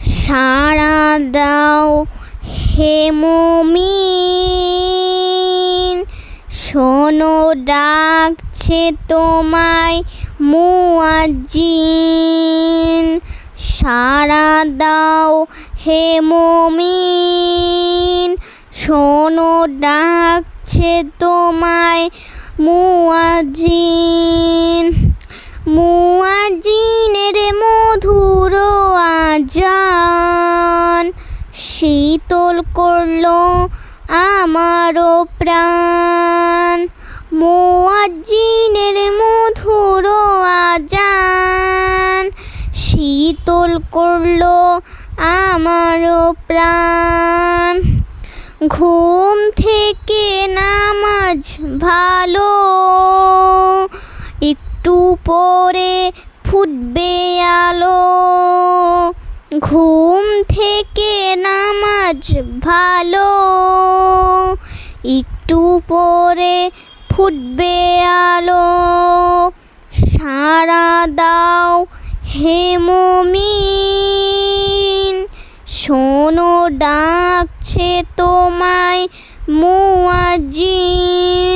সাড়া দাও হে মুমিন। শোনো, ডাকছে তোমায় মুয়াজ্জিন সাড়া দাও হে মুমিন। শোনো, ডাকছে তোমায় মুয়াজ্জিন শীতল করল আমারও প্রাণ। মুয়াজ্জিনের মধুর আজান শীতল করল আমারও প্রাণ। ঘুম থেকে নামাজ ভালো, একটু পরে ফুটবে থেকে নামাজ ভালো। একটু পরে ফুটবে আলো। সারা দাও হে মুমিন। শোনো, ডাকছে তোমায় মুয়াজ্জিন।